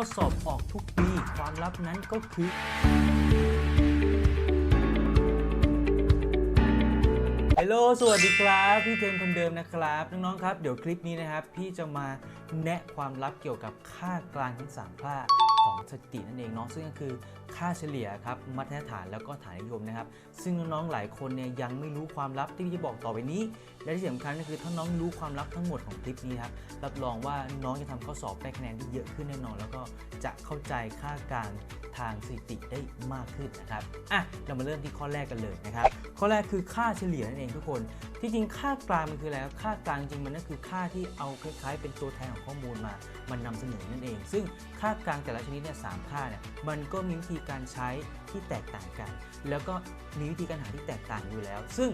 ข้อสอบออกทุกปี ความลับนั้นก็คือ ฮัลโหล สวัสดีครับ พี่เทมคนเดิมนะครับ น้อง ๆ ครับ เดี๋ยวคลิปนี้นะครับ พี่จะมาแนะความลับเกี่ยวกับค่ากลางทั้งสามค่า ของสถิตินั่นเองเนาะซึ่งก็คือค่าเฉลี่ยครับมาตรฐานแล้วก็ฐานนิยมนะครับ ซึ่งน้องๆหลายคนเนี่ยยังไม่รู้ความลับที่พี่จะบอกต่อไปนี้ และที่สำคัญก็คือถ้าน้องรู้ความลับทั้งหมดของคลิปนี้ครับรับรองว่าน้องจะทำข้อสอบได้คะแนนที่เยอะขึ้นแน่นอน แล้วก็จะเข้าใจค่ากลางทางสถิติได้มากขึ้นนะครับอะเรามาเริ่มที่ข้อแรกกันเลยนะครับข้อแรกคือค่าเฉลี่ยนั่นเองทุกคน ที่จริงค่ากลางมันคืออะไรค่ากลางจริงมันก็คือค่าที่เอาคล้ายๆ เป็นตัวแทนของข้อมูลมามันนำเสนอนั่นเอง ซึ่งค่ากลางแต่ละชนิดเนี่ยสามค่าเนี่ยมันก็มีวิธีการใช้ที่แตกต่างกัน แล้วก็มีวิธีการหาที่แตกต่างอยู่แล้ว ซึ่ง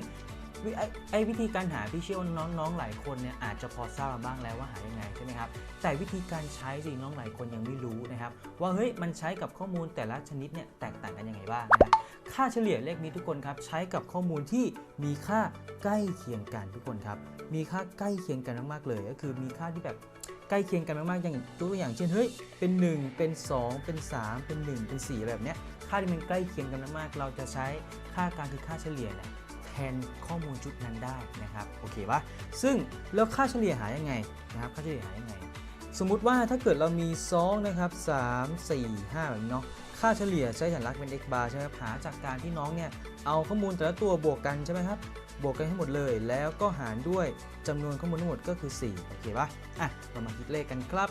ไอ้ไอวิธีการหาพี่เชื่อว่าน้องๆหลายคนเนี่ยอาจจะพอทราบบ้างแล้วว่าหายังไงใช่ไหมครับแต่วิธีการใช้สิน้องหลายคนยังไม่รู้นะครับว่าเฮ้ยมันใช้กับข้อมูลแต่ละชนิดเนี่ยแตกต่างกันยังไงบ้างนะครับค่าเฉลี่ยเลขนี้ทุกคนครับใช้กับข้อมูลที่มีค่าใกล้เคียงกันทุกคนครับมีค่าใกล้เคียงกันมากๆเลย ก็คือมีค่าที่แบบ ใกล้เคียงกันมากๆอย่างตัวอย่างเช่นเฮ้ยเป็น 1 เป็น 2 เป็น 3 เป็น 1 เป็น4แบบเนี้ยค่าที่มันใกล้เคียงกันมากๆเราจะใช้ค่ากลางคือค่าเฉลี่ยเนี่ยแทนข้อมูลชุดนั้นได้นะครับโอเคปะซึ่งแล้วค่าเฉลี่ยหายังไงนะครับค่าเฉลี่ยหายังไง สมมุติว่าถ้าเกิดเรามี2นะครับ3 4 5แบบนี้เนาะค่าเฉลี่ยใช้สัญลักษณ์เป็น x bar ใช่ไหมครับหาจากการที่น้องเนี่ยเอาข้อมูลแต่ละตัวบวกกันใช่ไหมครับ บวกกันให้หมดเลย แล้วก็หารด้วยจำนวนข้อมูลทั้งหมดก็คือ 4 โอเคปะอะเรามาคิดเลขกันครับ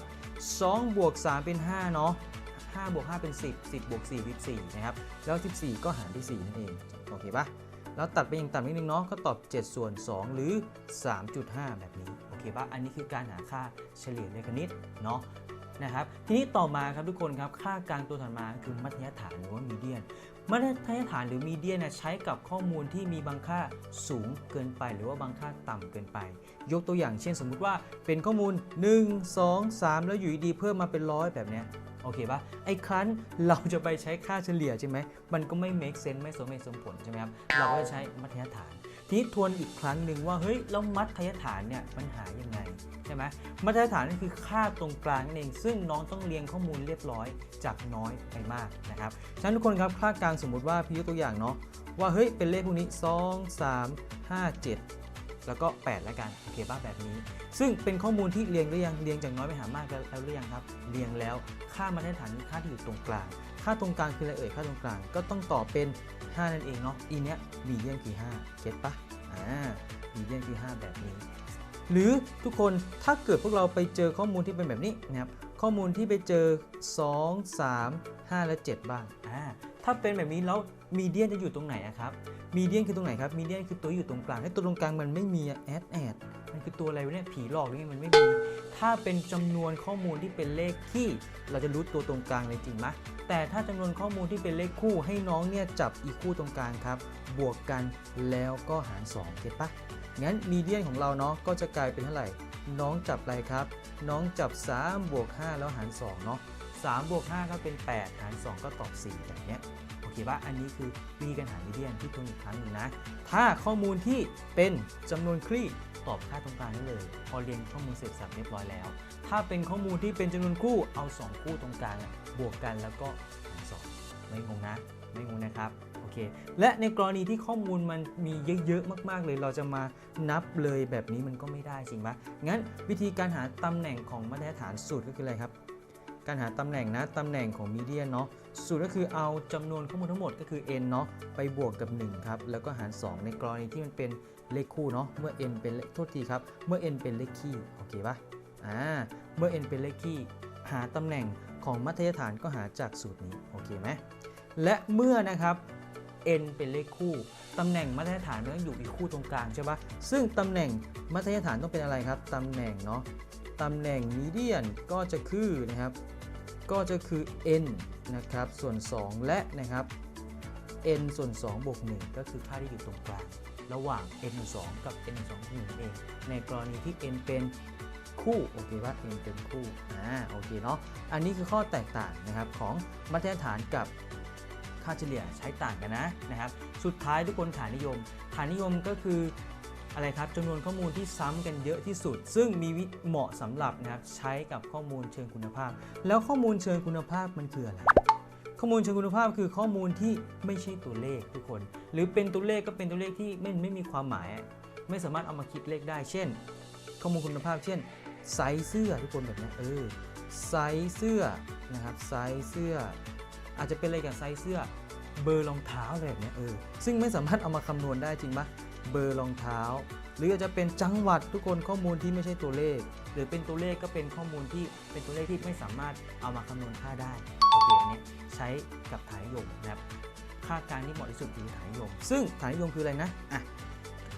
2 บวก 3 เป็น 5 เนาะ5บวก5เป็น 10 10บวก4 14นะครับ แล้ว 14 ก็หารด้วย4นั่นเอง โอเคปะแล้วตัดไปอย่างต่ำนิดนึงเนาะ ก็ตอบ 7 ส่วน 2 หรือ 3.5 แบบนี้ โอเคปะอันนี้คือการหาค่าเฉลี่ยเลขคณิตเนาะ นะครับทีนี้ต่อมาครับทุกคนครับค่ากลางตัวถัดมาคือมัธยฐานหรือว่ามีเดียนมัธยฐานหรือมีเดียนใช้กับข้อมูลที่มีบางค่าสูงเกินไปหรือว่าบางค่าต่ำเกินไป ยกตัวอย่างเช่นสมมุติว่าเป็นข้อมูล 1 2 3 แล้วอยู่ดีเพิ่มมาเป็นร้อยแบบเนี้ยโอเคปะไอ้ครั้นเราจะไปใช้ค่าเฉลี่ยใช่ไหมมันก็ไม่ make sense ไม่สมเหตุสมผลใช่ไหมครับเราก็จะใช้มัธยฐาน ทีนี้ทวนอีกครั้งหนึ่งว่าเฮ้ยแล้วมัธยฐานเนี่ยมันหายังไงใช่ไหมมัธยฐานนั่คือค่าตรงกลางนั่นเอง ซึ่งน้องต้องเรียงข้อมูลเรียบร้อยจากน้อยไปมากนะครับฉะนั้นทุกคนครับค่ากลางสมมุติว่าพี่ยกตัวอย่างเนาะว่าเฮ้ยเป็นเลขพวกนี้ 2 3 5 7 แล้วก็ 8 แล้วกันโอเคป่ะแบบนี้ ซึ่งเป็นข้อมูลที่เรียงหรือยังเรียงจากน้อยไปหามากแล้วหรือยังครับเรียงแล้วค่ามาตรฐานค่าที่อยู่ตรงกลาง ค่าตรงกลางคืออะไรเอ่ยค่าตรงกลางก็ต้องตอบเป็น 5 นั่นเองเนาะอีเนี้ยมีเดียนคือ 5เก็ตปะอ่ามีเดียนคือ 5 แบบนี้ หรือทุกคนถ้าเกิดพวกเราไปเจอข้อมูลที่เป็นแบบนี้นะครับข้อมูลที่ไปเจอ 2 3 5 และ 7 บ้างอ่าถ้าเป็นแบบนี้แล้วมีเดียนจะอยู่ตรงไหนครับมีเดียนคือตรงไหนครับมีเดียนคือตัวอยู่ตรงกลางให้ตัวตรงกลางมันไม่มีแอดแอด มันคือตัวอะไรวะเนี่ยผีหลอกหรือไงมันไม่มี ถ้าเป็นจำนวนข้อมูลที่เป็นเลขที่ เราจะรู้ตัวตรงกลางเลยจริงไหมแต่ถ้าจำนวนข้อมูลที่เป็นเลขคู่ให้น้องเนี่ยจับอีกคู่ตรงกลางครับ บวกกันแล้วก็หาร2เก็ตปะงั้นมีเดียนของเราเนาะก็จะกลายเป็นเท่าไหร่ น้องจับอะไรครับ น้องจับ3บวก5แล้วหาร2เนาะ3บวก5ก็เป็น 8 หาร 2 ก็ตอบ 4 แบบเนี้ย เคปะอันนี้คือวิธีการหามีเดียนที่ทวนอีกครั้งหนึ่งนะ ถ้าข้อมูลที่เป็นจำนวนคลี่ตอบค่าตรงกลางได้เลย พอเรียนข้อมูลเสร็จสับเรียบร้อยแล้ว ถ้าเป็นข้อมูลที่เป็นจำนวนคู่เอา 2 คู่ตรงกลางบวกกันแล้วก็หารสองไม่งงนะ ไม่งงนะครับโอเค และในกรณีที่ข้อมูลมันมีเยอะๆมาก ๆ เลยเราจะมานับเลยแบบนี้มันก็ไม่ได้จริงปะงั้นวิธีการหาตำแหน่งของมาตรฐานสูตรก็คืออะไรครับ การหาตำแหน่งนะตำแหน่งของมีเดียนเนาะสูตรก็คือเอาจำนวนข้อมูลทั้งหมดก็คือ n เนาะไปบวกกับ1ครับแล้วก็หาร 2 ในกรณีที่มันเป็นเลขคู่เนาะเมื่อ n เป็นเลขโทษทีครับเมื่อ n เป็นเลขคี่โอเคปะอ่าเมื่อ n เป็นเลขคี่หาตำแหน่งของมัธยฐานก็หาจากสูตรนี้โอเคไหมและเมื่อนะครับ n เป็นเลขคู่ตำแหน่งมัธยฐานมันต้องอยู่อีกคู่ตรงกลางใช่ปะซึ่งตำแหน่งมัธยฐานต้องเป็นอะไรครับตำแหน่งเนาะ ตำแหน่งมีเดียนก็จะคือนะครับ ก็จะคือ n นะครับส่วน 2 และนะครับ n ส่วน2บวก1ก็คือค่าที่อยู่ตรงกลางระหว่าง n 2กับ n 2 1เองในกรณีที่ n เป็นคู่โอเคว่า n เป็นคู่อ่าโอเคเนาะอันนี้คือข้อแตกต่างนะครับของมาตรฐานกับค่าเฉลี่ยใช้ต่างกันนะนะครับ สุดท้ายทุกคนฐานนิยมฐานนิยมก็คือ อะไรครับจำนวนข้อมูลที่ซ้ำกันเยอะที่สุด ซึ่งมีวิเหมาะสำหรับนะครับใช้กับข้อมูลเชิงคุณภาพ แล้วข้อมูลเชิงคุณภาพมันคืออะไรข้อมูลเชิงคุณภาพคือข้อมูลที่ไม่ใช่ตัวเลขทุกคน หรือเป็นตัวเลขก็เป็นตัวเลขที่ไม่ไม่มีความหมาย ไม่สามารถเอามาคิดเลขได้ เช่น ข้อมูลคุณภาพ เช่นไซส์เสื้อทุกคนแบบนี้เออไซส์เสื้อนะครับไซส์เสื้อ อาจจะเป็นอะไรกับไซส์เสื้อเบอร์รองเท้าอะไรแบบนี้เออซึ่งไม่สามารถเอามาคำนวณได้จริงปะ เบอร์รองเท้า หรืออาจจะเป็นจังหวัดทุกคนข้อมูลที่ไม่ใช่ตัวเลข หรือเป็นตัวเลขก็เป็นข้อมูลที่เป็นตัวเลขที่ไม่สามารถเอามาคำนวณค่าได้โอเคอันนี้ใช้กับฐานนิยมนะครับค่ากลางที่เหมาะที่สุดคือฐานนิยม ซึ่งฐานนิยมคืออะไรนะอะ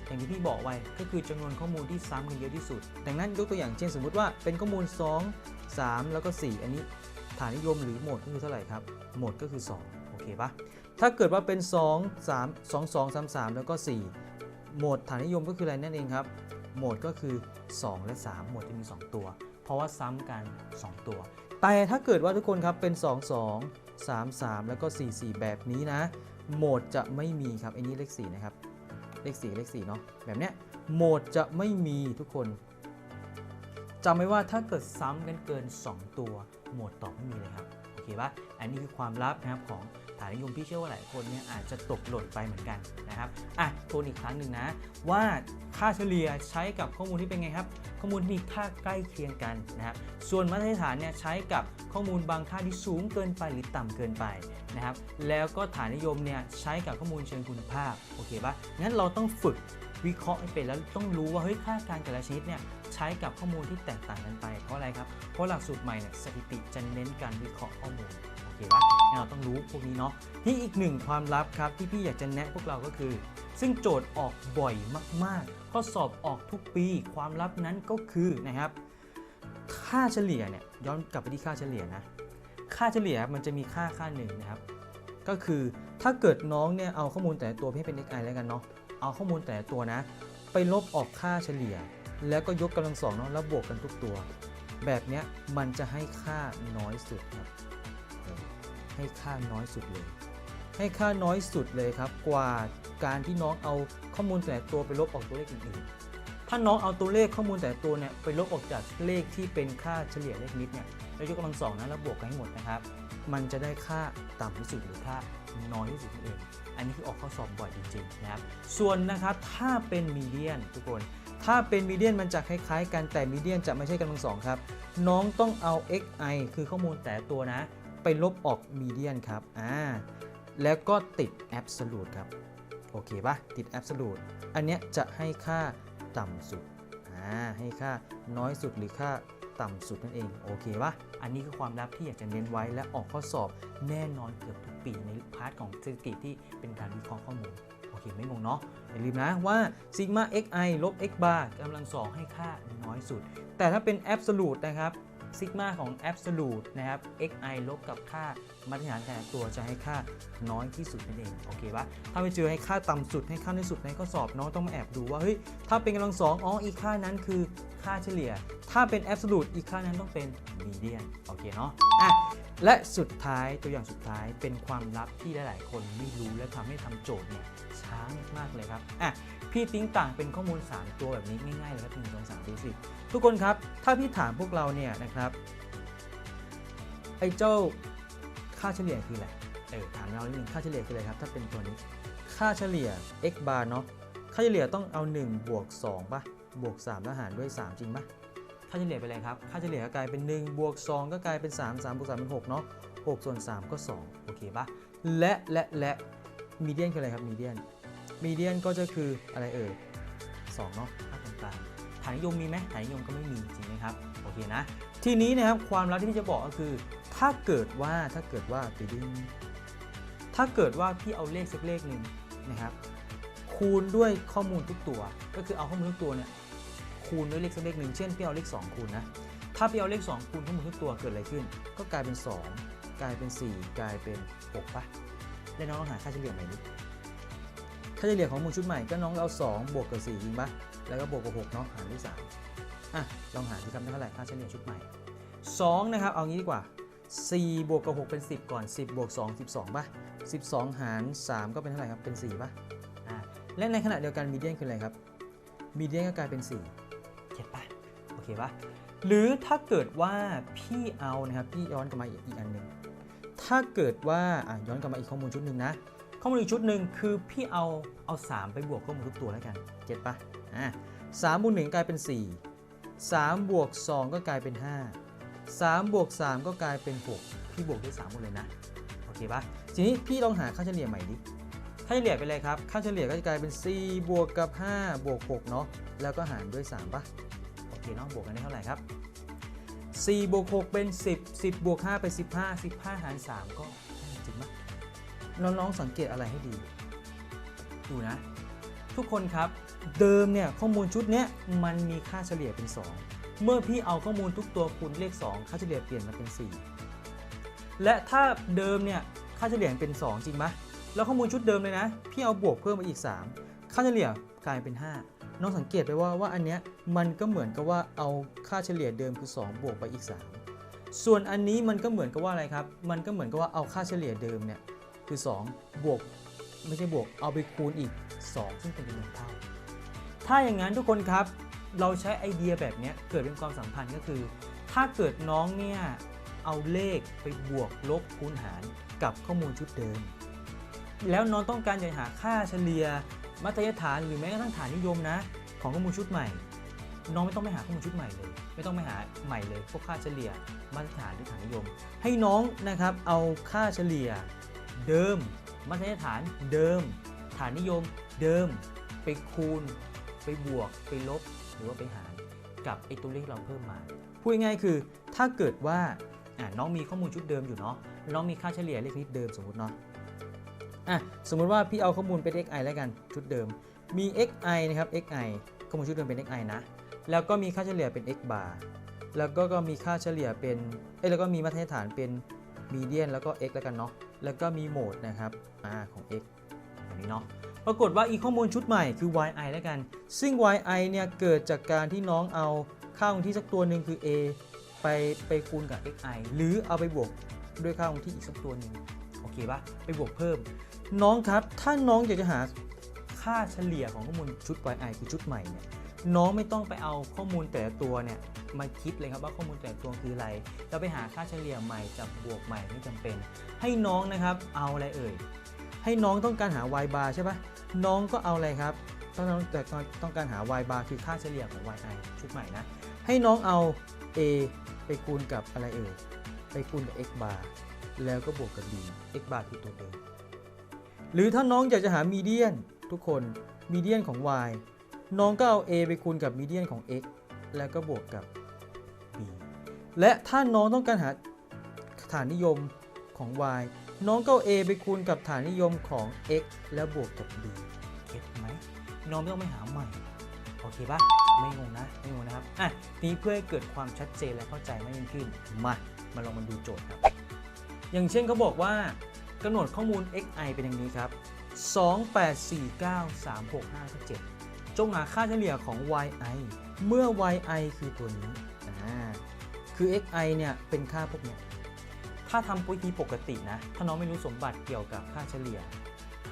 อย่างที่พี่บอกไว้ก็คือจำนวนข้อมูลที่ซ้ำกันเยอะที่สุด ดังนั้นยกตัวอย่างเช่นสมมุติว่าเป็นข้อมูล 2 3 แล้วก็ 4 อันนี้ฐานนิยมหรือโหมดก็คือเท่าไหร่ครับโหมดก็คือ 2 โอเคปะถ้าเกิดว่าเป็น 2 3 2 2 3 3 แล้วก็ 4 โหมดฐานนิยมก็คืออะไรนั่นเองครับ โหมดก็คือ 2 และ 3 โหมดจะมี 2 ตัว เพราะว่าซ้ำกัน 2 ตัว แต่ถ้าเกิดว่าทุกคนครับเป็น 2 2 3 3 แล้วก็ 4 4 แบบนี้นะ โหมดจะไม่มีครับอันนี้เลข4นะครับ เลข4เลข4เนาะ แบบเนี้ย โหมดจะไม่มีทุกคนจำไว้ว่าถ้าเกิดซ้ำกันเกิน 2 ตัว โหมดตอบไม่มีเลยครับ โอเคปะอันนี้คือความลับนะครับของ ฐานนิยมพี่เชื่อว่าหลายคนเนี่ยอาจจะตกหล่นไปเหมือนกันนะครับอะทวนอีกครั้งหนึ่งนะ ว่าค่าเฉลี่ยใช้กับข้อมูลที่เป็นไงครับ ข้อมูลที่มีค่าใกล้เคียงกันนะครับส่วนมาตรฐานเนี่ยใช้กับข้อมูลบางค่าที่สูงเกินไปหรือต่ำเกินไปนะครับแล้วก็ฐานนิยมเนี่ยใช้กับข้อมูลเชิงคุณภาพโอเคปะงั้นเราต้องฝึกวิเคราะห์ให้เป็นแล้วต้องรู้ว่าเฮ้ยค่าการแต่ละชนิดเนี่ยใช้กับข้อมูลที่แตกต่างกันไปเพราะอะไรครับเพราะหลักสูตรใหม่เนี่ยสถิติจะเน้นการวิเคราะห์ข้อมูล เคปะงั้นเราต้องรู้พวกนี้เนาะที่อีกหนึ่งความลับครับที่พี่อยากจะแนะพวกเราก็คือ ซึ่งโจทย์ออกบ่อยมากๆ ข้อสอบออกทุกปี ความลับนั้นก็คือนะครับ ค่าเฉลี่ยเนี่ยย้อนกลับไปที่ค่าเฉลี่ยนะ ค่าเฉลี่ยมันจะมีค่าค่าหนึ่งนะครับ ก็คือถ้าเกิดน้องเนี่ยเอาข้อมูลแต่ละตัวให้เป็น xi แล้วกันเนาะเอาข้อมูลแต่ละตัวนะ ไปลบออกค่าเฉลี่ย แล้วก็ยกกำลังสองเนาะแล้วบวกกันทุกตัว แบบเนี้ยมันจะให้ค่าน้อยสุดครับ ให้ค่าน้อยสุดเลย ให้ค่าน้อยสุดเลยครับ กว่าการที่น้องเอาข้อมูลแต่ตัวไปลบออกตัวเลขอื่นๆถ้าน้องเอาตัวเลขข้อมูลแต่ตัวเนี่ยไปลบออกจากเลขที่เป็นค่าเฉลี่ยเลขนิดเนี่ยแล้วยกกำลังสองนะแล้วบวกกันให้หมดนะครับ มันจะได้ค่าต่ำที่สุดหรือค่าน้อยที่สุดนั่นเอง อันนี้คือออกข้อสอบบ่อยจริงๆนะครับ ส่วนนะครับถ้าเป็นมีเดียนทุกคน ถ้าเป็นมีเดียนมันจะคล้ายๆ กันแต่มีเดียนจะไม่ใช่กำลังสองครับ น้องต้องเอา xi คือข้อมูลแต่ตัวนะ ไปลบออกมีเดียนครับอ่าแล้วก็ติด absolute ครับ โอเคปะติด absolute อันเนี้ยจะให้ค่าต่ำสุดอ่าให้ค่าน้อยสุดหรือค่าต่ำสุดนั่นเอง โอเคปะอันนี้คือความลับที่อยากจะเน้นไว้และออกข้อสอบแน่นอนเกือบทุกปีในพาร์ทของสถิติที่เป็นการวิเคราะห์ข้อมูล โอเคไม่งงเนาะ อย่าลืมนะว่าซิกมา xi ลบ x bar กำลังสองให้ค่าน้อยสุด แต่ถ้าเป็น absolute นะครับ ซิกมาของ absolute นะครับ xi ลบกับค่ามาตรฐานแต่ตัวจะให้ค่าน้อยที่สุดนั่นเองโอเคปะถ้าไปเจอให้ค่าต่ำสุดให้ค่าน้อยสุดในข้อสอบน้องต้องมาแอบดูว่าเฮ้ยถ้าเป็นกำลังสองอ๋ออีกค่านั้นคือค่าเฉลี่ย ถ้าเป็น absolute อีกค่านั้นต้องเป็น median โอเคเนาะอะและสุดท้ายตัวอย่างสุดท้ายเป็นความลับที่หลาย ๆ คนไม่รู้และทำให้ทำโจทย์เนี่ยช้ามากๆเลยครับอะ พี่ติ้งต่างเป็นข้อมูล 3 ตัวแบบนี้ง่ายๆเลยครับหนึ่งสองสามสี่สิทุกคนครับ ถ้าพี่ถามพวกเราเนี่ยนะครับไอ้เจ้าค่าเฉลี่ยคืออะไรเออถามเรานิดนึงค่าเฉลี่ยคืออะไรครับ ถ้าเป็นตัวนี้ ค่าเฉลี่ย x bar เนาะค่าเฉลี่ยต้องเอา 1 บวก2ป่ะบวก3แล้วหารด้วย 3 จริงป่ะค่าเฉลี่ยเป็นอะไรครับค่าเฉลี่ยก็กลายเป็น1บวก2ก็กลายเป็น 3 3บวก3เป็น6เนาะ6ส่วน3ก็ 2 โอเคปะและและและมีเดียนคืออะไรครับมีเดียน มีเดียนก็จะคืออะไรเอ่ย2เนาะค่าตรงกลางฐานนิยมมีไหมฐานนิยมก็ไม่มีจริงไหมครับโอเคนะ ทีนี้นะครับความลับที่พี่จะบอกก็คือ ถ้าเกิดว่าถ้าเกิดว่าไปดึงถ้าเกิดว่าพี่เอาเลขสักเลขหนึ่งนะครับ คูณด้วยข้อมูลทุกตัว ก็คือเอาข้อมูลทุกตัวเนี่ยคูณด้วยเลขสักเลขหนึ่งเช่นพี่เอาเลข 2 คูณนะถ้าพี่เอาเลข 2 คูณข้อมูลทุกตัวเกิดอะไรขึ้น ก็กลายเป็น 2 กลายเป็น 4 กลายเป็น6ปะแล้วน้องลองหาค่าเฉลี่ยใหม่ดิค่าเฉลี่ยของมูลชุดใหม่ก็น้องเอา 2 บวกกับ4จริงปะแล้วก็บวกกับ6เนาะหารด้วย3อะลองหาสิครับได้เท่าไหร่ค่าเฉลี่ยชุดใหม่ 2 นะครับ เอางี้ดีกว่า 4 บวกกับ 6 เป็น 10 ก่อน 10 บวก 2 12ปะ12 หาร 3 ก็เป็นเท่าไหร่ครับ เป็น4ปะอ่าและในขณะเดียวกันมีเดียนคืออะไรครับมีเดียนก็กลายเป็น4เก็ตปะโอเคปะหรือถ้าเกิดว่าพี่เอานะครับพี่ย้อนกลับมาอีกอีกอันหนึ่งถ้าเกิดว่าอะย้อนกลับมาอีกข้อมูลชุดหนึ่งนะ ข้อมูลอีกชุดหนึ่งคือพี่เอาเอา 3 ไปบวกข้อมูลทุกตัวแล้วกันเก็ตปะอะสามบวกหนึ่งกลายเป็น 4 3บวก2ก็กลายเป็น 5 3บวก3ก็กลายเป็น 6 พี่บวกด้วย3หมดเลยนะ โอเคปะทีนี้พี่ลองหาค่าเฉลี่ยใหม่ดิ ค่าเฉลี่ยเป็นอะไรครับ ค่าเฉลี่ยก็จะกลายเป็น 4 บวกกับ 5 บวก6เนาะ แล้วก็หารด้วย 3ปะโอเคเนาะ บวกกันได้เท่าไหร่ครับ 4 บวก 6 เป็น 10 10 บวก 5 เป็น 15 15 หาร 3 ก็จริงปะ น้องๆสังเกตอะไรให้ดี ดูนะ ทุกคนครับ เดิมเนี่ยข้อมูลชุดเนี้ยมันมีค่าเฉลี่ยเป็น 2 เมื่อพี่เอาข้อมูลทุกตัวคูณเลข 2 ค่าเฉลี่ยเปลี่ยนมาเป็น 4 และถ้าเดิมเนี่ยค่าเฉลี่ยเป็น 2 จริงไหมแล้วข้อมูลชุดเดิมเลยนะ พี่เอาบวกเพิ่มมาอีก 3 ค่าเฉลี่ยกลายเป็น 5 น้องสังเกตไปว่าว่าอันเนี้ยมันก็เหมือนกับว่าเอาค่าเฉลี่ยเดิมคือ 2 บวกไปอีก 3 ส่วนอันนี้มันก็เหมือนกับว่าอะไรครับ มันก็เหมือนกับว่าเอาค่าเฉลี่ยเดิมเนี่ย คือ 2 บวกไม่ใช่บวกเอาไปคูณอีก 2 ซึ่งเป็นจำนวนเท่า ถ้าอย่างนั้นทุกคนครับ เราใช้ไอเดียแบบนี้เกิดเป็นความสัมพันธ์ก็คือ ถ้าเกิดน้องเนี่ยเอาเลขไปบวกลบคูณหารกับข้อมูลชุดเดิม แล้วน้องต้องการจะหาค่าเฉลี่ยมัธยฐานหรือแม้กระทั่งฐานนิยมนะ ของข้อมูลชุดใหม่ น้องไม่ต้องไปหาข้อมูลชุดใหม่เลย ไม่ต้องไปหาใหม่เลยพวกค่าเฉลี่ยมาตรฐานหรือฐานนิยม ให้น้องนะครับเอาค่าเฉลี่ย เดิมมัธยฐานเดิม ฐานนิยมเดิม ไปคูณ ไปบวก ไปลบ หรือว่าไปหารกับไอตัวเลขที่เราเพิ่มมา พูดง่ายๆคือ ถ้าเกิดว่าน้องมีข้อมูลชุดเดิมอยู่เนาะ น้องมีค่าเฉลี่ยเลขนี้เดิมสมมติเนาะอะสมมติว่าพี่เอาข้อมูลเป็น xi แล้วกันชุดเดิม มี xi นะครับ xi ข้อมูลชุดเดิมเป็น xi นะ แล้วก็มีค่าเฉลี่ยเป็น x bar แล้วก็ก็มีค่าเฉลี่ยเป็น เอ้แล้วก็มีมาตรฐานเป็นมีเดียนแล้วก็ x แล้วกันเนาะ แล้วก็มีโหมดนะครับอของ x แบบนี้เนาะปรากฏว่าอีกข้อมูลชุดใหม่คือ yi แล้วกัน ซึ่ง yi เนี่ยเกิดจากการที่น้องเอาค่าคงที่สักตัวหนึ่งคือ a ไปไปคูณกับ xi หรือเอาไปบวกด้วยค่าคงที่อีกสักตัวหนึ่งโอเคปะไปบวกเพิ่ม น้องครับ ถ้าน้องอยากจะหาค่าเฉลี่ยของข้อมูลชุด yi คือชุดใหม่เนี่ย น้องไม่ต้องไปเอาข้อมูลแต่ละตัวเนี่ยมาคิดเลยครับว่าข้อมูลแต่ละตัวคืออะไรแล้วไปหาค่าเฉลี่ยใหม่จับบวกใหม่ไม่จำเป็น ให้น้องนะครับเอาอะไรเอ่ยให้น้องต้องการหา y bar ใช่ปะน้องก็เอาอะไรครับต้องต้องแต่ต้องการหา y bar คือค่าเฉลี่ยของ yi ชุดใหม่นะให้น้องเอา a ไปคูณกับอะไรเอ่ยไปคูณกับ x bar แล้วก็บวกกับ b x bar คือตัวเดิมหรือถ้าน้องอยากจะหามีเดียนทุกคนมีเดียนของ y น้องก็เอา a ไปคูณกับมีเดียนของ x แล้วก็บวกกับ b และถ้าน้องต้องการหาฐานนิยมของ y น้องก็เอา a ไปคูณกับฐานนิยมของ x แล้วบวกกับ b เก็ตไหมน้องไม่ต้องไปหาใหม่ โอเคปะไม่งงนะ ไม่งงนะครับ อะ นี้เพื่อให้เกิดความชัดเจนและเข้าใจมากยิ่งขึ้น มา มาลองมาดูโจทย์ครับ อย่างเช่นเขาบอกว่ากำหนดข้อมูล xi เป็นอย่างนี้ครับ 28493657 จงหาค่าเฉลี่ยของ yi เมื่อ yi คือตัวนี้คือ xi เนี่ยเป็นค่าพวกนี้ถ้าทำวิธีปกตินะ ถ้าน้องไม่รู้สมบัติเกี่ยวกับค่าเฉลี่ย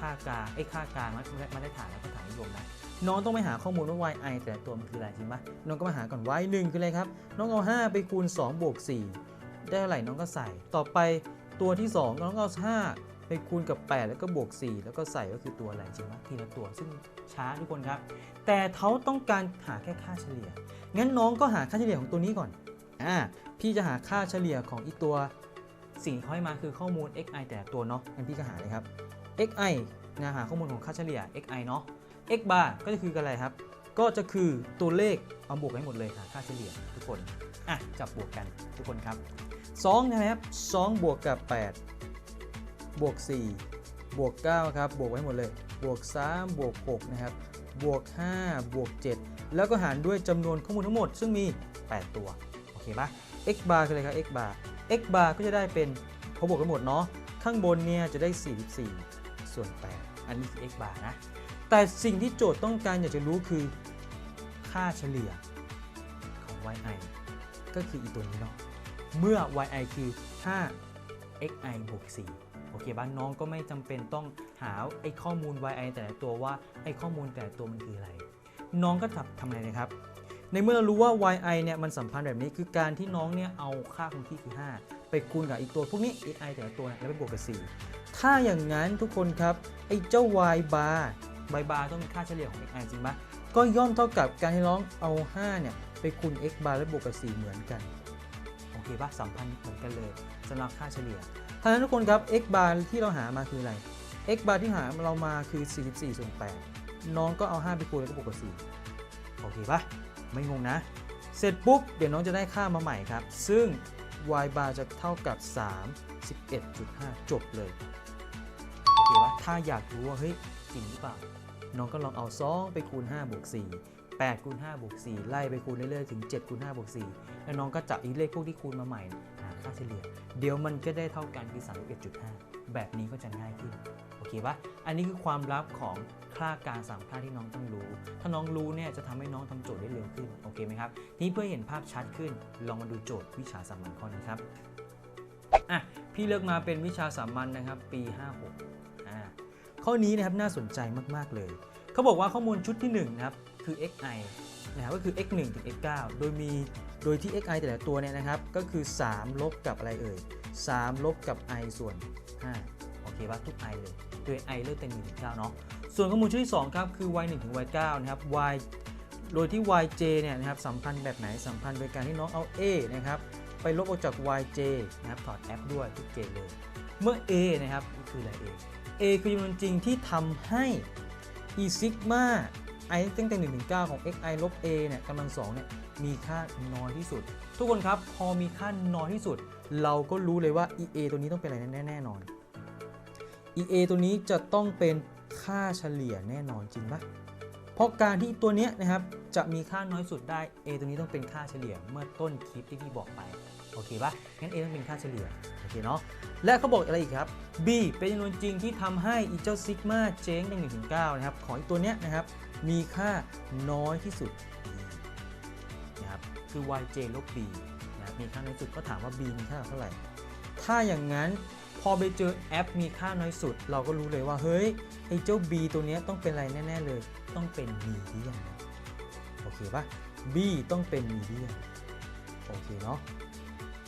ค่ากลางไอ้ค่ากลางมามาได้ฐานแล้วก็ฐานนิยมนะน้องต้องไปหาข้อมูลว่า yi แต่ละตัวมันคืออะไรจริงปะน้องก็มาหาก่อน y 1คืออะไรครับ น้องเอา 5 ไปคูณ 2 บวก 4 ได้เท่าไหร่น้องก็ใส่ ต่อไปตัวที่ 2 น้องเอา5 ไปคูณกับ 8 แล้วก็บวก 4 แล้วก็ใส่ก็คือตัวอะไรจริงปะทีละตัวซึ่งช้าทุกคนครับ แต่เขาต้องการหาแค่ค่าเฉลี่ย งั้นน้องก็หาค่าเฉลี่ยของตัวนี้ก่อนอ่าพี่จะหาค่าเฉลี่ยของอีตัวสิ่งที่เขาให้มาคือข้อมูล xi แต่ตัวเนาะงั้นพี่ก็หาเลยครับ xi นะหาข้อมูลของค่าเฉลี่ย xi เนาะ x bar ก็จะคืออะไรครับ ก็จะคือตัวเลขเอาบวกให้หมดเลยหาค่าเฉลี่ยทุกคนอะจับบวกกันทุกคนครับ2นะครับ2บวกกับ 8 บวก 4 บวก 9 ครับ บวกไว้หมดเลย บวก 3 บวก 6 นะครับ บวก 5 บวก 7 แล้วก็หารด้วยจำนวนข้อมูลทั้งหมด ซึ่งมี 8 ตัว โอเคปะ x bar คืออะไรครับ x bar x bar ก็จะได้เป็นพอบวกกันหมดเนาะ ข้างบนเนี่ยจะได้ 44 ส่วน 8 อันนี้คือ x bar นะ แต่สิ่งที่โจทย์ต้องการอยากจะรู้คือค่าเฉลี่ยของ yi ก็คืออีตัวนี้เนาะ เมื่อ yi คือ 5 xi บวก4 โอเคบ้านน้องก็ไม่จำเป็นต้องหาไอ้ข้อมูล yi แต่ละตัวว่าไอ้ข้อมูลแต่ละตัวมันคืออะไร น้องก็ทำทำอะไรนะครับ ในเมื่อรู้ว่า yi เนี่ยมันสัมพันธ์แบบนี้คือการที่น้องเนี่ยเอาค่าคงที่คือ 5 ไปคูณกับอีกตัวพวกนี้ xi แต่ละตัวแล้วไปบวกกับ 4 ถ้าอย่างนั้นทุกคนครับไอ้เจ้า y bar y bar ต้องเป็นค่าเฉลี่ยของ xi จริงปะก็ย่อมเท่ากับการที่น้องเอา5เนี่ยไปคูณ x bar แล้วบวกกับ 4 เหมือนกันโอเคปะสัมพันธ์เหมือนกันเลยสำหรับค่าเฉลี่ย ทั้งนั้นทุกคนครับ x bar ที่เราหามาคืออะไร x bar ที่หาเรามาคือ 44ส่วน8น้องก็เอา 5 ไปคูณแล้วก็บวกกับ4โอเคปะไม่งงนะ เสร็จปุ๊บ เดี๋ยวน้องจะได้ค่ามาใหม่ครับ ซึ่ง y bar จะเท่ากับ 3 11.5จบเลย โอเคปะถ้าอยากรู้ว่าเฮ้ยจริงหรือเปล่า น้องก็ลองเอา 2 ไปคูณ 5 บวก 4 8คูณ5บวก4ไล่ไปคูณเรื่อยๆถึง7คูณ5บวก4แล้วน้องก็จับอีเลขพวกที่คูณมาใหม่หาค่าเฉลี่ย เดี๋ยวมันก็ได้เท่ากันคือ31.5 แบบนี้ก็จะง่ายขึ้นโอเคปะอันนี้คือความลับของค่าการสามค่าที่น้องต้องรู้ ถ้าน้องรู้เนี่ยจะทำให้น้องทำโจทย์ได้เร็วขึ้น โอเคไหมครับ นี้เพื่อเห็นภาพชัดขึ้น ลองมาดูโจทย์วิชาสามัญข้อนี้ครับ อะ พี่เลือกมาเป็นวิชาสามัญนะครับ ปี 56อ่าข้อนี้นะครับน่าสนใจมาก ๆ เลย เขาบอกว่าข้อมูลชุดที่1นะครับ คือ xi นะครับก็คือ x 1 ถึง x 9 โดยมีโดยที่ xi แต่ละตัวเนี่ยนะครับ ก็คือ 3 ลบกับอะไรเอ่ย 3 ลบกับ i ส่วน 5 โอเคป่ะทุก i เลย โดย i เริ่มเป็น1ถึง9เนาะ ส่วนข้อมูลชุดที่ 2 ครับ คือ y 1 ถึง y 9 นะครับ y โดยที่ yj เนี่ยนะครับสัมพันธ์แบบไหน สัมพันธ์โดยการที่น้องเอา a นะครับ ไปลบออกจาก yj นะครับ ถอด f ด้วยทุก j เลย เมื่อ a นะครับ คืออะไร a a คือจำนวนจริงที่ทำให้ e sigma i ตั้งแต่1ถึง9ของ xi ลบ a เนี่ยกำลัง2เนี่ยมีค่าน้อยที่สุด ทุกคนครับพอมีค่าน้อยที่สุด เราก็รู้เลยว่า ea ตัวนี้ต้องเป็นอะไรแน่แน่นอน ea ตัวนี้จะต้องเป็นค่าเฉลี่ยแน่นอนจริงปะเพราะการที่ตัวเนี้ยนะครับจะมีค่าน้อยสุดได้ a ตัวนี้ต้องเป็นค่าเฉลี่ยเมื่อต้นคลิปที่พี่บอกไป โอเคปะงั้น a ต้องเป็นค่าเฉลี่ย โอเคเนาะ และเขาบอกอะไรอีกครับ b เป็นจำนวนจริงที่ทำให้อีเจ้าซิกมาเจ๊งตั้งถึง9นะครับ ของอีกตัวเนี้ยนะครับ มีค่าน้อยที่สุดนะครับ คือ yj ลบ b นะครับมีค่าน้อยสุดก็ถามว่า b มีค่าเท่าไหร่ ถ้าอย่างนั้นพอไปเจอแอปมีค่าน้อยสุด เราก็รู้เลยว่า เฮ้ย ไอ้เจ้า b ตัวเนี้ยต้องเป็นอะไรแน่ๆเลย ต้องเป็น median โอเคปะ b ต้องเป็น median โอเคเนาะ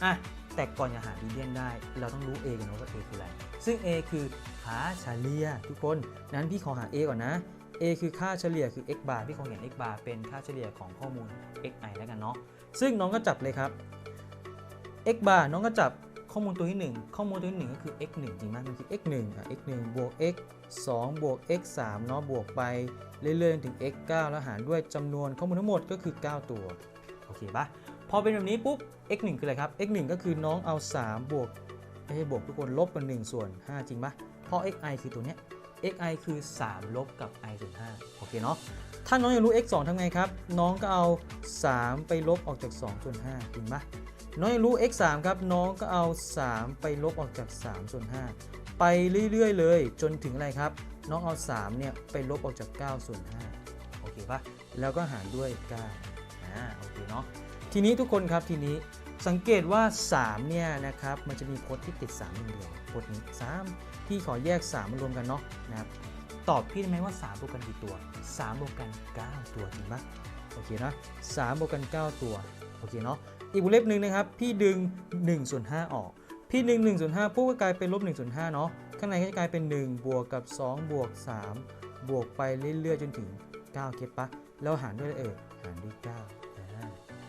อะแต่ก่อนจะหา median ได้ เราต้องรู้ a กันนะว่า a คืออะไร ซึ่ง a คือค่าเฉลี่ยทุกคนนั้นพี่ขอหา a ก่อนนะ a คือค่าเฉลี่ยคือ x bar พี่คงเห็น x bar เป็นค่าเฉลี่ยของข้อมูล xi แล้วกันเนาะซึ่งน้องก็จับเลยครับ x bar น้องก็จับข้อมูลตัวที่ 1 ข้อมูลตัวที่ 1 ก็คือ x 1จริงไหมมันคือ x 1อะ x 1บวก x 2บวก x 3เนาะบวกไปเรื่อยๆถึง x 9แล้วหารด้วยจำนวนข้อมูลทั้งหมดก็คือ 9 ตัว โอเคปะ พอเป็นแบบนี้ปุ๊บ x 1คืออะไรครับ x 1ก็คือน้องเอา 3 บวกไม่ใช่บวกทุกคนลบกัน1ส่วน 5 จริงปะเพราะ xi คือตัวเนี้ย xi คือ 3 ลบกับ i ส่วน5โอเคเนาะถ้าน้องอยากรู้ x 2ทำไงครับ น้องก็เอา 3 ไปลบออกจาก2ส่วน5จริงปะน้องอยากรู้ x 3ครับน้องก็เอา 3 ไปลบออกจาก3ส่วน5ไปเรื่อยๆ เลย จนถึงอะไรครับ น้องเอา3เนี่ยไปลบออกจาก9ส่วน5โอเคปะแล้วก็หารด้วย9อ่าโอเคเนาะ ทีนี้ทุกคนครับทีนี้สังเกตว่า 3 เนี่ยนะครับมันจะมีพจน์ที่ติด3อย่างเดียวพจน์นี้3พี่ขอแยก 3 มารวมกันเนาะนะครับตอบพี่ได้ไหมว่า 3 บวกกันกี่ตัว 3 บวกกัน 9 ตัวจริงปะโอเคนะ3บวกกัน 9 ตัวโอเคเนาะอีกวงเล็บหนึ่งนะครับพี่ดึง1ส่วน5ออก พี่ดึง1ส่วน5ปุ๊บก็กลายเป็นลบ1ส่วน5เนาะข้างในก็จะกลายเป็น 1 บวกกับ 2 บวก 3 บวกไปเรื่อยๆจนถึง 9 เก็ตปะแล้วหารด้วยอะไรเออหารด้วย9อ่า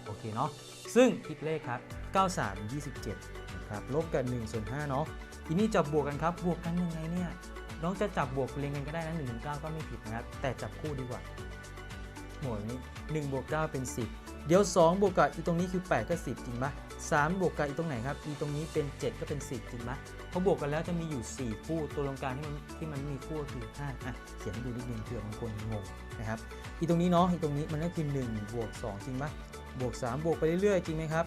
โอเคเนาะซึ่งคิดเลขครับ 93 27นะครับลบกับ1ส่วน5เนาะทีนี้จับบวกกันครับ บวกกันยังไงเนี่ยน้องจะจับบวกเรียงกันก็ได้นะ1ถึงก็ไม่ผิดนะครับ แต่จับคู่ดีกว่าหมวดนี้1บวก9เป็น 10 เดี๋ยว 2 บวกกับอีตรงนี้คือ 8 ก็ 10 จริงปะ3บวกกับอีตรงไหนครับอีตรงนี้เป็น 7 ก็เป็น 10 จริงปะพอบวกกันแล้วจะมีอยู่ 4 คู่ ตัวตรงกลางที่มันที่มันไม่มีคู่คือ5อะเขียนให้ดูนิดนึงเผื่อบางคนงงนะครับอีตรงนี้เนาะอีตรงนี้มันก็คือ 1 บวก 2 จริงปะ บวก 3 บวกไปเรื่อยๆ จริงไหมครับ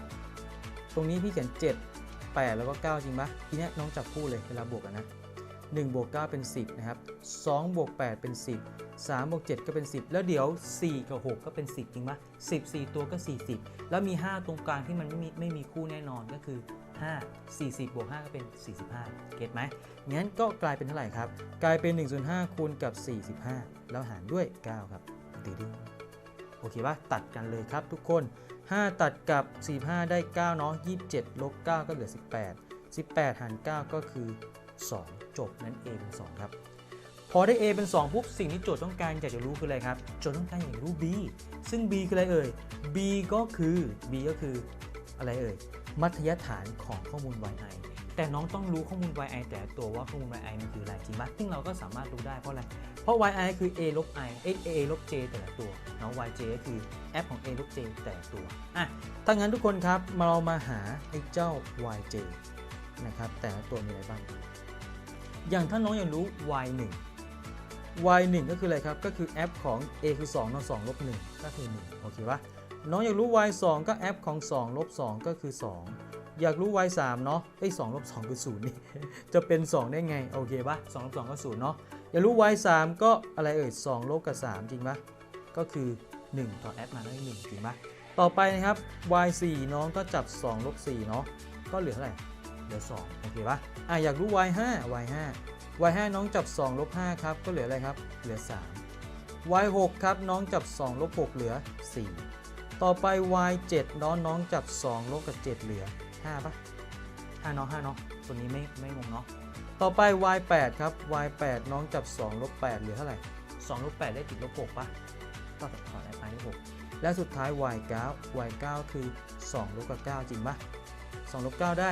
ตรงนี้พี่เขียน 7 8 แล้วก็ 9 จริงปะทีนี้น้องจับคู่เลยเวลาบวกกันนะ1บวก9เป็น 10 นะครับ2บวก8เป็น 10 3บวก7ก็เป็น 10 แล้วเดี๋ยว 4 กับ 6 ก็เป็น 10 จริงปะ10 4 ตัวก็ 40 แล้วมี 5 ตรงกลางที่มันไม่มีไม่มีคู่แน่นอนก็คือ 5 40บวก5ก็เป็น 45 เก็ตไหมงั้นก็กลายเป็นเท่าไหร่ครับ กลายเป็น1ส่วน5คูณกับ 45 แล้วหารด้วย 9 ครับตีดื้อ โอเคปะตัดกันเลยครับทุกคน 5 ตัดกับ 45 ได้9เนาะ27ลบ9ก็เหลือ 18 18หาร9ก็คือ 2 จบนั้น a เป็น2ครับพอได้ a เป็น 2 ปุ๊บ สิ่งที่โจทย์ต้องการอยากจะรู้คืออะไรครับ โจทย์ต้องการอยากรู้ b ซึ่ง b คืออะไรเอ่ย b ก็คือ b ก็คืออะไรเอ่ย มัธยฐานของข้อมูล yi แต่น้องต้องรู้ข้อมูล yi แต่ตัวว่าข้อมูล yi มันคืออะไรจริงปะซึ่งเราก็สามารถรู้ได้เพราะอะไร เพราะ yi คือ a ลบ i เอ้ย a ลบ j แต่ละตัวเนาะ yj ก็คือแอปของ a ลบ j แต่ละตัวอะถ้างั้นทุกคนครับมาเรามาหาไอ้เจ้า yj นะครับแต่ละตัวมีอะไรบ้าง อย่างถ้าน้องอยากรู้ y1 y1 ก็คืออะไรครับ ก็คือแอปของ a คือ2เนาะ2ลบ1ก็คือ1โอเคปะน้องอยากรู้ y2 ก็แอปของ2ลบ2ก็คือ 2 อยากรู้ y3 เนาะเอ้ย2ลบ2คือ0นี่ จะเป็น 2 ได้ไง โอเคปะ2ลบ2ก็0เนาะอยากรู้ y 3ก็อะไรเอ่ย2ลบกับ 3 จริงปะก็คือ 1 ต่อแอดมาได้1จริงปะต่อไปนะครับ y 4น้องก็จับ2ลบ4เนาะก็เหลือเท่าไหร่เหลือ2โอเคปะอะอยากรู้ y 5 y 5 y 5น้องจับ2ลบ5ครับก็เหลืออะไรครับเหลือ 3 y 6ครับน้องจับ2ลบ6เหลือ 4 ต่อไป y 7น้องน้องจับ2ลบกับ 7 เหลือ 5ปะ5เนาะ5เนาะตัวนี้ไม่ไม่งงเนาะต่อไป y 8ครับ y 8น้องจับ2ลบ8เหลือเท่าไหร่2ลบ8ได้ติดลบ6ปะก็ตัดถอนไปได้6และสุดท้าย y 9 y 9คือ2ลบกับ9จริงปะ2ลบ9ได้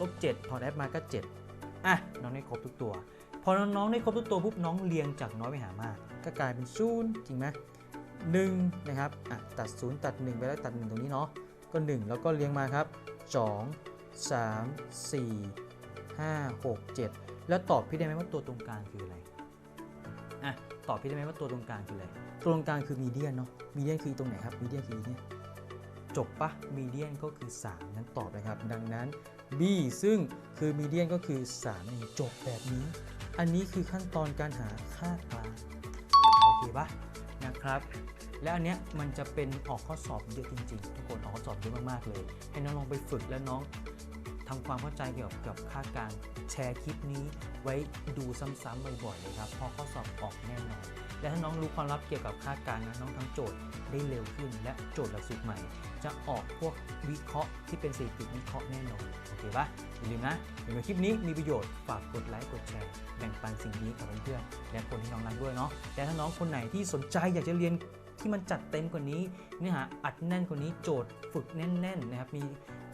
ลบ7ถอนแอปมาก็ 7 อะ น้องได้ครบทุกตัว พอน้องได้ครบทุกตัวปุ๊บน้องเรียงจากน้อยไปหามาก ก็กลายเป็นศูนย์จริงไหมหนึ่งนะครับอะตัดศูนย์ตัด 1 ไปแล้วตัด 1 ตรงนี้เนาะ ก็ 1 แล้วก็เรียงมาครับ 2 3 4 5 6 7 แล้วตอบพี่ได้ไหมว่าตัวตรงกลางคืออะไรอะตอบพี่ได้ไหมว่าตัวตรงกลางคืออะไรตัวตรงกลางคือมีเดียนเนาะมีเดียนคือตรงไหนครับมีเดียนคือเนี่ยจบปะมีเดียนก็คือ 3 นั้นตอบนะครับ ดังนั้น B ซึ่งคือมีเดียนก็คือ3นั่จบแบบนี้ อันนี้คือขั้นตอนการหาค่ากลางโอเคปะนะครับ และอันเนี้ยมันจะเป็นออกข้อสอบเยอะจริงๆ ทุกคนออกข้อสอบเยอะมากๆเลย ให้น้องลองไปฝึกและน้องทำความเข้าใจเกี่ยวกับค่ากลางแชร์คลิปนี้ ไว้ดูซ้ำๆบ่อยๆเลยครับพราะข้อสอบออกแน่นอนและถ้าน้องรู้ความลับเกี่ยวกับค่ากลางนะน้องทำโจทย์ได้เร็วขึ้น และโจทย์หลักสูตรใหม่ จะออกพวกวิเคราะห์ที่เป็นสถิติวิเคราะห์แน่นอนโอเคปะอย่าลืมนะเห็นว่าคลิปนี้มีประโยชน์ฝากกดไลค์กดแชร์แบ่งปันสิ่งนี้กับเพื่อนๆและคนที่น้องรักด้วยเนาะแต่ถ้าน้องคนไหนที่สนใจอยากจะเรียน ที่มันจัดเต็มกว่านี้เนื้อหาอัดแน่นกว่านี้โจทย์ฝึกแน่นๆนะครับมี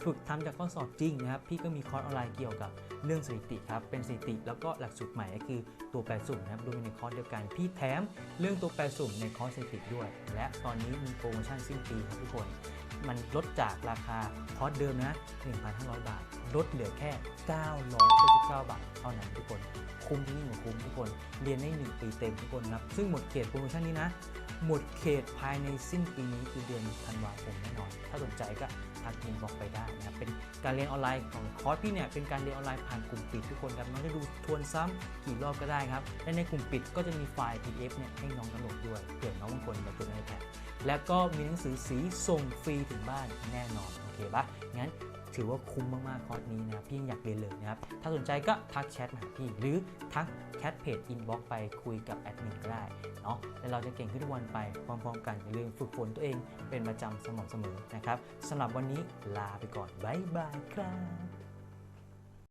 ฝึกทำจากข้อสอบจริงนะครับ พี่ก็มีคอร์สออนไลน์เกี่ยวกับเรื่องสถิติครับ เป็นสถิติแล้วก็หลักสูตรใหม่ก็คือตัวแปรสุ่มนะครับดูในคอร์สเดียวกัน พี่แถมเรื่องตัวแปรสุ่มในคอร์สสถิติด้วย และตอนนี้มีโปรโมชั่นสิ้นปีครับทุกคน มันลดจากราคาคอร์สเดิมนะ 1,500 บาท ลดเหลือแค่ 999 บาทเท่านั้นทุกคน คุ้มที่นี่หมดคุ้มทุกคน เรียนได้ 1 ปีเต็มทุกคนครับ ซึ่งหมดเขตโปรโมชั่นนี้นะ หมดเขตภายในสิ้นปีนี้คือเดือนธันวาคมแน่นอน ถ้าสนใจก็ทักอินบอกไปได้นะครับ เป็นการเรียนออนไลน์ของคอร์สพี่เนี่ย เป็นการเรียนออนไลน์ผ่านกลุ่มปิดทุกคนครับ น้องจะดูทวนซ้ำกี่รอบก็ได้ครับ และในกลุ่มปิดก็จะมีไฟล์ PDF เนี่ยให้น้องดาวน์โหลดด้วยเผื่อน้องบางคนอยากตัวใน iPad และก็มีหนังสือสีส่งฟรีถึงบ้านแน่นอน โอเคปะงั้น ถือว่าคุ้มมากๆคอร์สนี้นะครับพี่ยังอยากเรียนเลยนะครับ ถ้าสนใจก็ทักแชทมาหาพี่ หรือทักแชทเพจอินบ็อกไปคุยกับแอดมินก็ได้เนาะแล้วเราจะเก่งขึ้นทุกวันไปพร้อมๆกันอย่าลืมฝึกฝนตัวเองเป็นประจำสม่ำเสมอนะครับสำหรับวันนี้ลาไปก่อนบ๊ายบายครับ